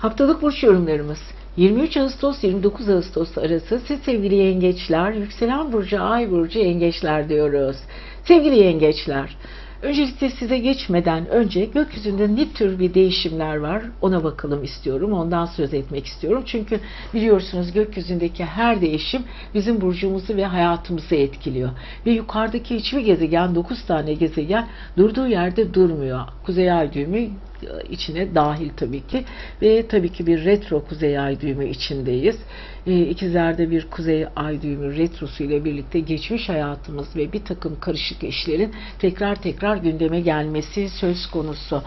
Haftalık burç yorumlarımız 23 Ağustos 29 Ağustos arası siz sevgili yengeçler, yükselen burcu, ay burcu yengeçler diyoruz. Sevgili yengeçler, öncelikle size geçmeden önce gökyüzünde ne tür bir değişimler var ona bakalım istiyorum. Ondan söz etmek istiyorum. Çünkü biliyorsunuz gökyüzündeki her değişim bizim burcumuzu ve hayatımızı etkiliyor. Ve yukarıdaki hiçbir gezegen, 9 tane gezegen durduğu yerde durmuyor. Kuzey ay düğümü içine dahil tabii ki ve tabii ki bir retro kuzey ay düğümü içindeyiz. E, ikizlerde bir kuzey ay düğümü retrosu ile birlikte geçmiş hayatımız ve bir takım karışık işlerin tekrar tekrar gündeme gelmesi söz konusu.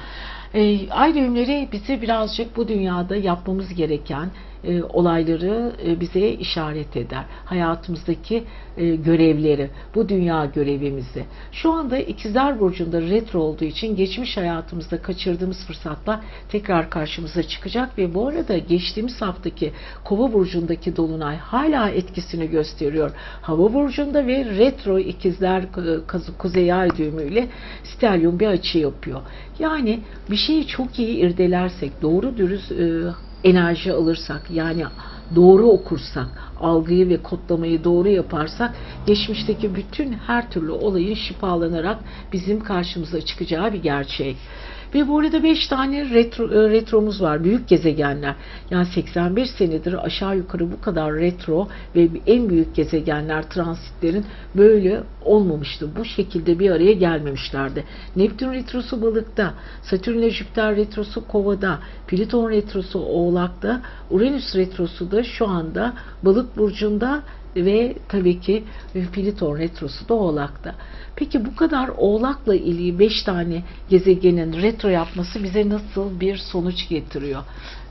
E, ay düğümleri bize birazcık bu dünyada yapmamız gereken e, olayları e, bize işaret eder. Hayatımızdaki e, görevleri, bu dünya görevimizi. Şu anda İkizler Burcu'nda retro olduğu için geçmiş hayatımızda kaçırdığımız fırsatlar tekrar karşımıza çıkacak ve bu arada geçtiğimiz haftaki Kova Burcu'ndaki Dolunay hala etkisini gösteriyor. Hava Burcu'nda ve retro İkizler Kuzey Ay düğümüyle stelyum bir açı yapıyor. Yani bir şeyi çok iyi irdelersek, doğru dürüst e, enerji alırsak yani doğru okursak, algıyı ve kodlamayı doğru yaparsak geçmişteki bütün her türlü olayın şifalanarak bizim karşımıza çıkacağı bir gerçek. Ve bu arada 5 tane retro, e, retromuz var. Büyük gezegenler. Yani 85 senedir aşağı yukarı bu kadar retro ve en büyük gezegenler transitlerin böyle olmamıştı. Bu şekilde bir araya gelmemişlerdi. Neptün retrosu balıkta, Satürn ile Jüpiter retrosu kovada, Plüton retrosu oğlakta, Uranüs retrosu da şu anda balık burcunda ve tabii ki Plüton retrosu da Oğlak'ta. Peki bu kadar Oğlak'la ilgili 5 tane gezegenin retro yapması bize nasıl bir sonuç getiriyor?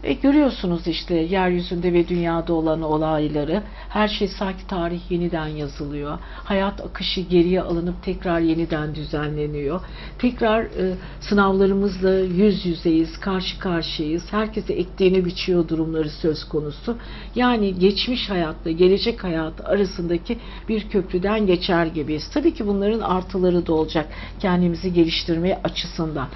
E, görüyorsunuz işte yeryüzünde ve dünyada olan olayları. Her şey sanki tarih yeniden yazılıyor. Hayat akışı geriye alınıp tekrar yeniden düzenleniyor. Tekrar e, sınavlarımızla yüz yüzeyiz, karşı karşıyayız. Herkese ektiğini biçiyor durumları söz konusu. Yani geçmiş hayatla gelecek hayat arasındaki bir köprüden geçer gibiyiz. Tabii ki bunların artıları da olacak kendimizi geliştirme açısından.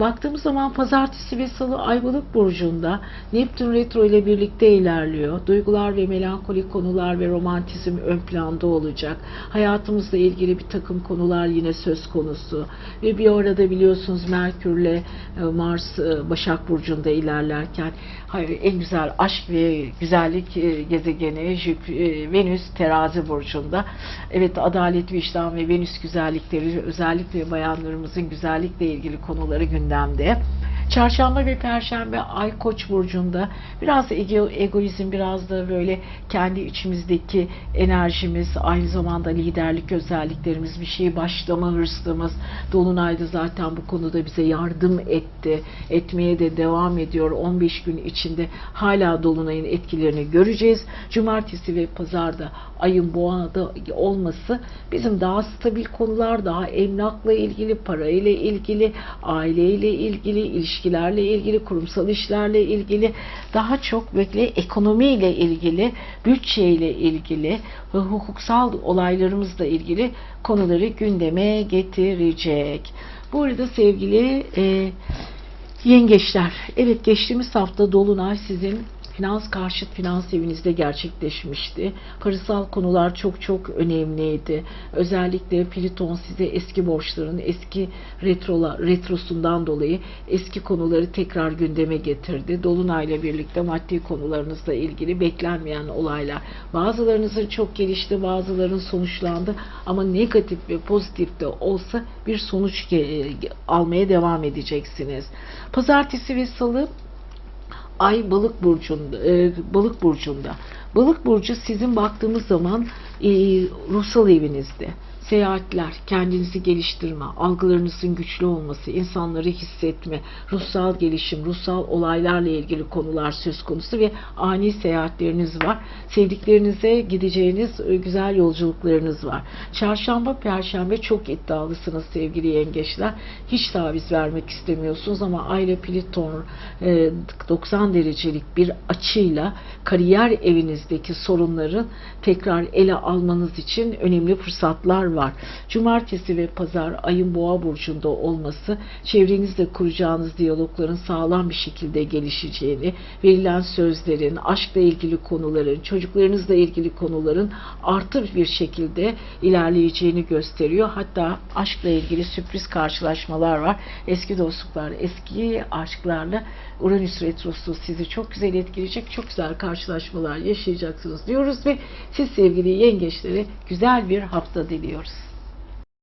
Baktığımız zaman pazartesi ve salı Ayvalık burcunda Neptün retro ile birlikte ilerliyor. Duygular ve melankolik konular ve romantizm ön planda olacak. Hayatımızla ilgili bir takım konular yine söz konusu. Ve bir arada biliyorsunuz Merkürle e, Mars e, Başak burcunda ilerlerken en güzel aşk ve güzellik e, gezegeni Venüs terazi burcunda. Evet adalet, vicdan ve Venüs güzellikleri özellikle bayanlarımızın güzellikle ilgili konuları gündemde. Çarşamba ve Perşembe Ay Koç burcunda. Biraz ego, egoizm biraz da böyle kendi içimizdeki enerjimiz aynı zamanda liderlik özelliklerimiz bir şeyi başlama hırslığımız Dolunay'da zaten bu konuda bize yardım etti etmeye de devam ediyor. 15 gün içinde hala Dolunay'ın etkilerini göreceğiz. Cumartesi ve Pazarda ayın boğada olması bizim daha stabil konular daha emlakla ilgili parayla ilgili aileyle ilgili ilişkilerle ilgili kurumsal işlerle ilgili daha çok böyle ekonomiyle ilgili bütçeyle ilgili ve hukuksal olaylarımızla ilgili konuları gündeme getirecek. Bu arada sevgili e, yengeçler, evet geçtiğimiz hafta Dolunay sizin finans karşıt finans evinizde gerçekleşmişti. Parasal konular çok çok önemliydi. Özellikle Plüton size eski borçların eski retrola, retrosundan dolayı eski konuları tekrar gündeme getirdi. Dolunayla birlikte maddi konularınızla ilgili beklenmeyen olaylar. Bazılarınızın çok gelişti, bazılarının sonuçlandı ama negatif ve pozitif de olsa bir sonuç almaya devam edeceksiniz. Pazartesi ve salı Ay balık burcunda, e, balık burcunda. Balık burcu sizin baktığımız zaman e, ruhsal evinizde. Seyahatler, kendinizi geliştirme, algılarınızın güçlü olması, insanları hissetme, ruhsal gelişim, ruhsal olaylarla ilgili konular söz konusu ve ani seyahatleriniz var. Sevdiklerinize gideceğiniz e, güzel yolculuklarınız var. Çarşamba, perşembe çok iddialısınız sevgili yengeçler. Hiç taviz vermek istemiyorsunuz ama Ayla Plüton e, 90 derecelik bir açıyla kariyer evinizdeki sorunları tekrar ele almanız için önemli fırsatlar var. Var. Cumartesi ve pazar ayın boğa burcunda olması çevrenizle kuracağınız diyalogların sağlam bir şekilde gelişeceğini, verilen sözlerin, aşkla ilgili konuların, çocuklarınızla ilgili konuların artı bir şekilde ilerleyeceğini gösteriyor. Hatta aşkla ilgili sürpriz karşılaşmalar var. Eski dostluklar, eski aşklarla Uranüs Retrosu sizi çok güzel etkileyecek. Çok güzel karşılaşmalar yaşayacaksınız diyoruz ve siz sevgili yengeçlere güzel bir hafta diliyoruz.